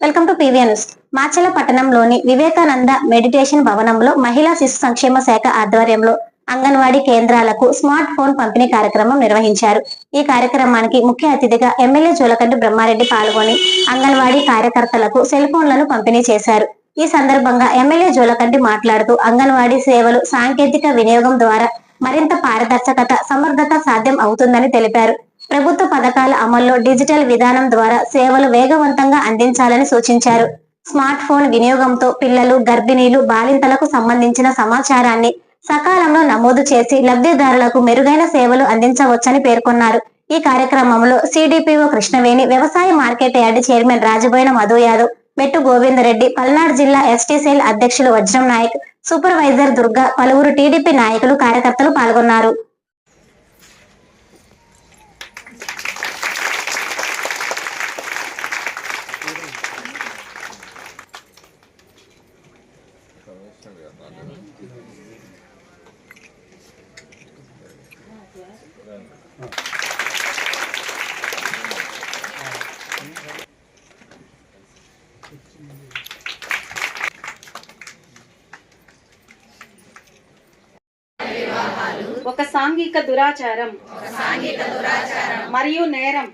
Welcome to PVN Macherla పట్టణంలోని Vivekananda meditation భవనంలో మహిళా శిశు సంక్షేమ శాఖ ఆధ్వర్యంలో అంగన్వాడీ కేంద్రాలకు స్మార్ట్ ఫోన్ పంపిణీ కార్యక్రమం నిర్వహించారు. ఈ కార్యక్రమానికి ముఖ్య అతిథిగా ఎమ్మెల్యే జోలకంటి బ్రహ్మారెడ్డి పాల్గొని అంగన్వాడీ కార్యకర్తలకు సెల్ ఫోన్లను పంపిణీ చేశారు. ఈ సందర్భంగా ఎమ్మెల్యే జోలకంటి మాట్లాడుతూ అంగన్వాడీ సేవలు సాంకేతిక వినియోగం ద్వారా మరింత పారదర్శకత సమర్థత సాధ్యం అవుతుందని తెలిపారు. ప్రభుత్వ పథకాల అమల్లో డిజిటల్ విధానం ద్వారా సేవలు వేగవంతంగా అందించాలని సూచించారు. స్మార్ట్ ఫోన్ వినియోగంతో పిల్లలు గర్భిణీలు బాలింతలకు సంబంధించిన సమాచారాన్ని సకాలంలో నమోదు చేసి లబ్ధిదారులకు మెరుగైన సేవలు అందించవచ్చని పేర్కొన్నారు. ఈ కార్యక్రమంలో సిడిపిఓ కృష్ణవేణి వ్యవసాయ market yard chairman Rajaboina Madhu Yadav Mettu Govindareddy Palnadu జిల్లా ఎస్టీ సెల్ అధ్యక్షులు వజ్రం నాయక్ సూపర్వైజర్ దుర్గా పలువురు టీడీపీ నాయకులు కార్యకర్తలు పాల్గొన్నారు. ఒక సాంఘిక దురాచారం. మరియు నేరం.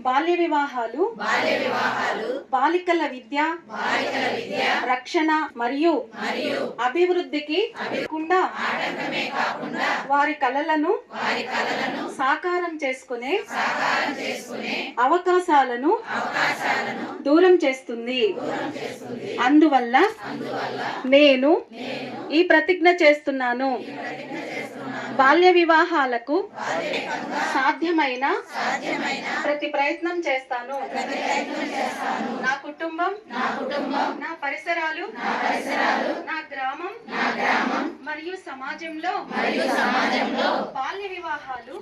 బాల్య వివాహాలు. బాలికల విద్య. రక్షణ మరియు అభివృద్ధికి కాకుండా వారి కలలను సాకారం చేసుకునే అవకాశాలను దూరం చేస్తుంది. అందువల్ల నేను ఈ ప్రతిజ్ఞ చేస్తున్నాను. బాల్య వివాహాలకు సాధ్యమైన ప్రతి ప్రయత్నం చేస్తాను. నా కుటుంబం నా పరిసరాలు నా గ్రామం మరియు సమాజంలో బాల్య వివాహాలు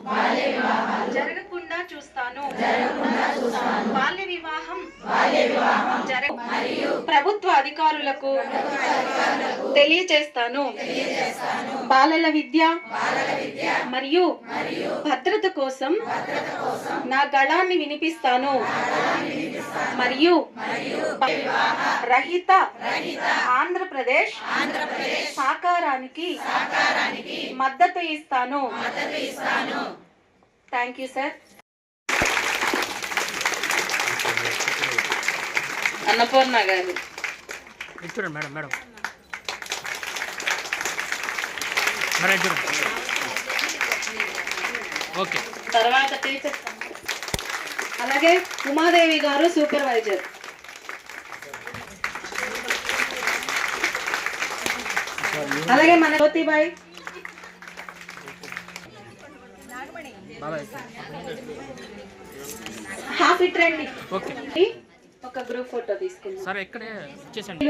జరగకుండా చూస్తాను బాల్య వివాహం జరగ ప్రభుత్వ అధికారులకు తెలియచేస్తాను. బాలల విద్య మరియు భద్రత కోసం నా గళాన్ని వినిపిస్తాను. మరియు రహిత ఆంధ్రప్రదేశ్ సాకారానికి మద్దతు ఇస్తాను. Thank you sir. Annapurna garu. ఇది చూడండి మేడం మేడం. మేడం చూడండి ఓకే. తర్వాత టీచర్. అలాగే ఉమాదేవి గారు సూపర్వైజర్. అలాగే మన జ్యోతిబాయ్. హాఫ్ ఇట్ రండి. ఓకే. ఒక గ్రూప్ ఫోటో తీసుకుందాం. సరే ఇక్కడే ఇచ్చేసండి.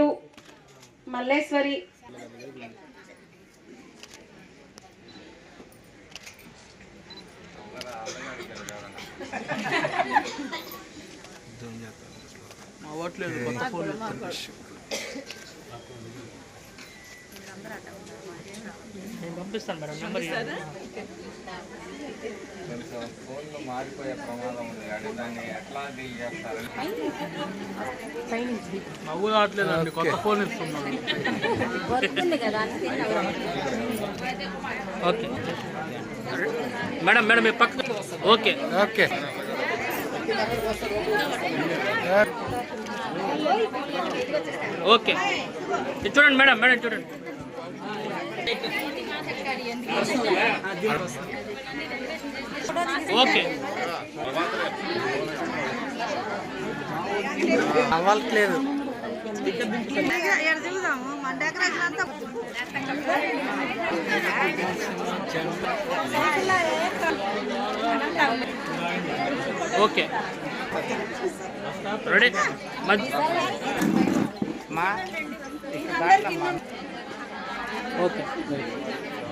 మల్లేశ్వరి. మా ఓట్లేదు కొత్త ఫోన్ పంపిస్తాను మేడం నెంబర్ ఫోన్లు మారిపోయే ప్రమాదం ఉంది దాన్ని ఎట్లా కొత్త ఫోన్ ఇస్తున్నాను. ఓకే. మేడం మేడం మీ పక్క ఓకే. ఓకే. ఓకే. చూడండి మేడం మేడం చూడండి. ఓకే. అవ్వట్లేదు ఓకే. రెడీ మా ఓకే.